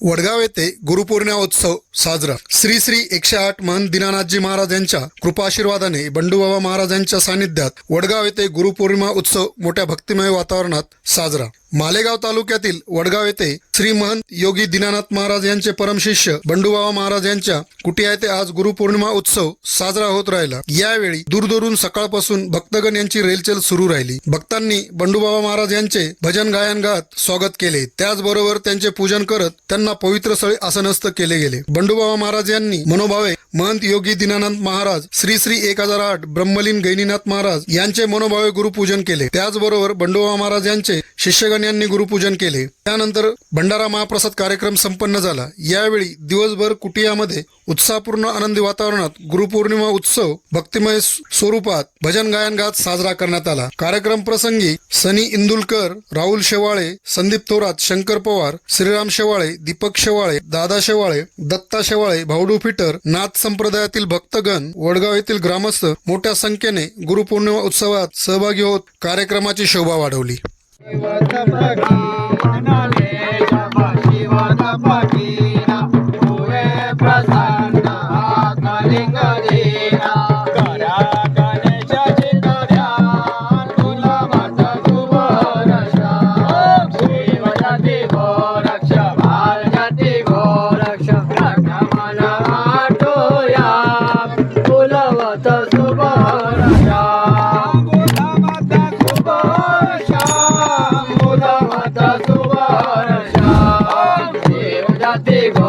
वडगाव येथे गुरुपौर्णिमा उत्सव साजरा. श्री श्री एकशे आठ महंत दिनानाथजी महाराज यांच्या कृपाशीर्वादाने बंडूबाबा महाराजांच्या सानिध्यात वडगाव येथे गुरुपौर्णिमा उत्सव मोठ्या भक्तिमय वातावरणात साजरा. मालेगाव तालुक्यातील वडगाव येथे श्री महंत योगी दिनानाथ महाराज यांचे परमशिष्य बंडूबाबा महाराज यांच्या कुटिया येथे आज गुरुपौर्णिमा उत्सव साजरा होत राहिला. यावेळी दूरदूरून सकाळपासून भक्तगण यांची रेलचेल सुरू राहिली. भक्तांनी बंडूबाबा महाराज यांचे भजन गायन गात स्वागत केले. त्याचबरोबर त्यांचे पूजन करत त्यांना पवित्र स्थळी आसनस्थ केले गेले. बंडूबाबा महाराज यांनी मनोभावे महंत योगी दीनानाथ महाराज श्री श्री एक हजार आठ ब्रह्मलीन गैनीनाथ महाराज यांचे मनोभावे गुरुपूजन केले. त्याचबरोबर बंडोबा महाराज यांचे शिष्यगण यांनी गुरुपूजन केले. त्यानंतर भंडारा महाप्रसाद कार्यक्रम संपन्न झाला. यावेळी दिवसभर कुटियामध्ये उत्साहपूर्ण आनंदी वातावरणात गुरुपौर्णिमा उत्सव भक्तिमय स्वरूपात भजन गायन गात साजरा करण्यात आला. कार्यक्रम प्रसंगी सनी इंदुलकर राहुल शेवाळे संदीप थोरात शंकर पवार श्रीराम शेवाळे दीपक शेवाळे दादा शेवाळे दत्ता शेवाळे भावडू फिटर नाथ संप्रदायातील भक्तगण वडगाव येथील ग्रामस्थ मोठ्या संख्येने गुरुपौर्णिमा उत्सवात सहभागी होत कार्यक्रमाची शोभा वाढवली. What the fuck? Date